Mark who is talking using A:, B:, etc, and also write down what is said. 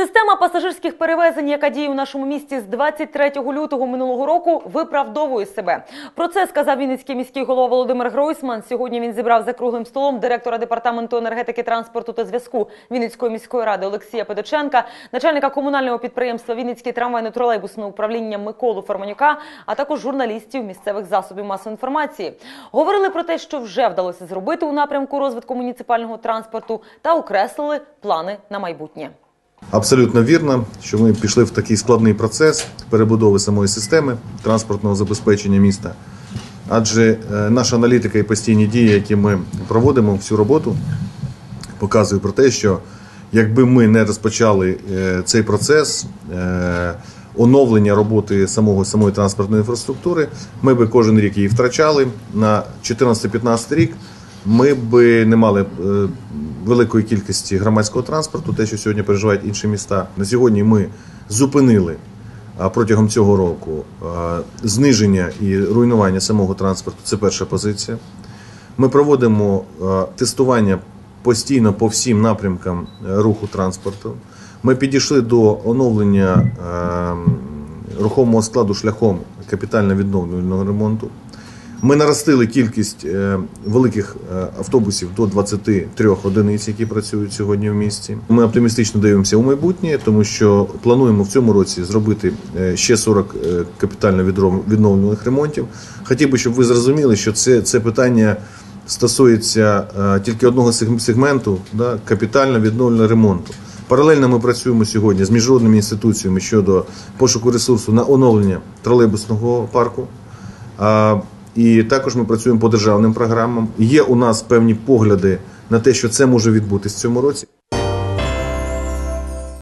A: Система пасажирських перевезень, яка діє у нашому місті з 23 лютого минулого року, виправдовує себе. Про це сказав Вінницький міський голова Володимир Гройсман. Сьогодні він зібрав за круглим столом директора департаменту енергетики, транспорту та зв'язку Вінницької міської ради Олексія Педоченка, начальника комунального підприємства Вінницький трамвайно-тролейбусне управління Миколу Форманюка, а також журналістів місцевих засобів масової інформації. Говорили про те, що вже вдалося зробити у напрямку розвитку муніципального транспорту, та окреслили плани на майбутнє.
B: Абсолютно вірно, що ми пішли в такий складний процес перебудови самої системи транспортного забезпечення міста. Адже е, наша аналітика і постійні дії, які ми проводимо всю роботу, показують про те, що якби ми не розпочали е, цей процес е, оновлення роботи самого самої транспортної інфраструктури, ми би кожен рік її втрачали на 14-15 рік. Ми би не мали е, великої кількості громадського транспорту, те, що сьогодні переживають інші міста. На сьогодні ми зупинили протягом цього року зниження і руйнування самого транспорту. Це перша позиція. Ми проводимо тестування постійно по всім напрямкам е, руху транспорту. Ми підійшли до оновлення е, рухомого складу шляхом капітально відновлювального ремонту. Ми наростили кількість е, великих е, автобусів до 23 одиниць, які працюють сьогодні в місті. Ми оптимістично дивимося у майбутнє, тому що плануємо в цьому році зробити е, ще 40 е, капітально відновлювальних ремонтів. Хотів би, щоб ви зрозуміли, що це, це питання стосується тільки одного сегменту да, капітально відновлювального ремонту. Паралельно ми працюємо сьогодні з міжнародними інституціями щодо пошуку ресурсу на оновлення тролейбусного парку. І також ми працюємо по державним програмам. Є у нас певні погляди на те, що це може відбутися в цьому році.